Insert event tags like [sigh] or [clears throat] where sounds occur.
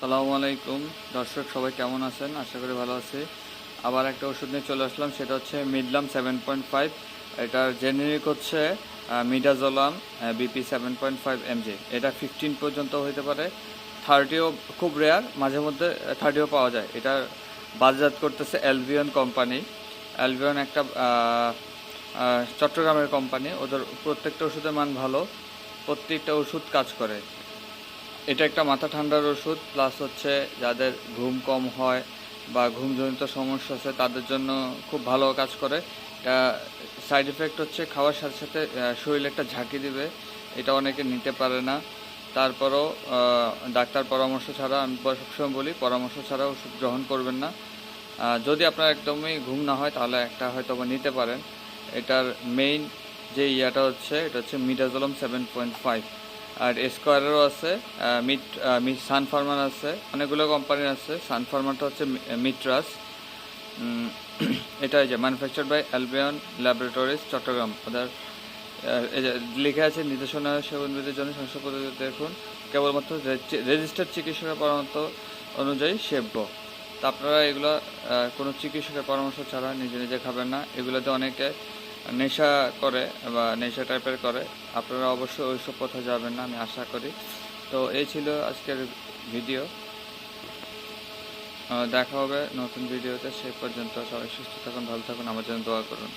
সালামু আলাইকুম। দর্শক, সবাই কেমন আছেন? আশা করি ভালো আছে। আবার একটা ওষুধ নিয়ে চলে আসলাম, সেটা হচ্ছে মিডলাম সেভেন পয়েন্ট ফাইভ এটার জেনেরিক হচ্ছে midazolam BP seven point five mg এটা ফিফটিন পর্যন্ত হইতে পারে। থার্টিও খুব রেয়ার মাঝে মধ্যে থার্টিও পাওয়া যায়। এটা বাজারজাত করতেছে অ্যালভিয়ন কোম্পানি অ্যালভিয়ন একটা চট্টগ্রামের কোম্পানি ওদের প্রত্যেকটা ওষুধের মান ভালো। প্রত্যেকটা ওষুধ কাজ করে। এটা একটা মাথা ঠান্ডার ওষুধ প্লাস হচ্ছে যাদের ঘুম কম হয় বা ঘুমজনিত সমস্যা আছে, তাদের জন্য খুব ভালো কাজ করে। এটা সাইড এফেক্ট হচ্ছে খাওয়ার সাথে সাথে শরীরে একটা ঝাঁকি দিবে, এটা অনেকে নিতে পারে না। তারপরও ডাক্তার পরামর্শ ছাড়া, আমি সবসময় বলি, পরামর্শ ছাড়া ওষুধ গ্রহণ করবেন না। যদি আপনার একদমই ঘুম না হয়, তাহলে একটা হয়তো বা নিতে পারেন। এটার মেইন যে ইয়াটা হচ্ছে, এটা হচ্ছে মিডাজোলাম সেভেন পয়েন্ট ফাইভ আর স্কোয়ারেরও আছে মিট মিট সান ফার্মার আছে, অনেকগুলো কোম্পানির আছে। সান ফার্মারটা হচ্ছে মিট্রাস [clears throat] এটা যে manufacture by Albion Laboratories Chittagong ওদের লিখে আছে নির্দেশনা সেবনবিধির জন্য সংস্থা পদ্ধতি দেখুন। কেবলমাত্র রেজিস্টার্ড চিকিৎসকের পরামর্শ অনুযায়ী সেব্য। তা আপনারা এগুলো কোনো চিকিৎসকের পরামর্শ ছাড়া নিজে নিজে খাবেন না। এগুলোতে অনেকে নেশা করে বা নেশা টাইপের করে, আপনারা অবশ্যই ওই সব পথে যাবেন না, আমি আশা করি। তো এই ছিল আজকের ভিডিও দেখা হবে নতুন ভিডিওতে সেই পর্যন্ত সবাই সুস্থ থাকুন, ভালো থাকুন, আমার জন্য দোয়া করুন।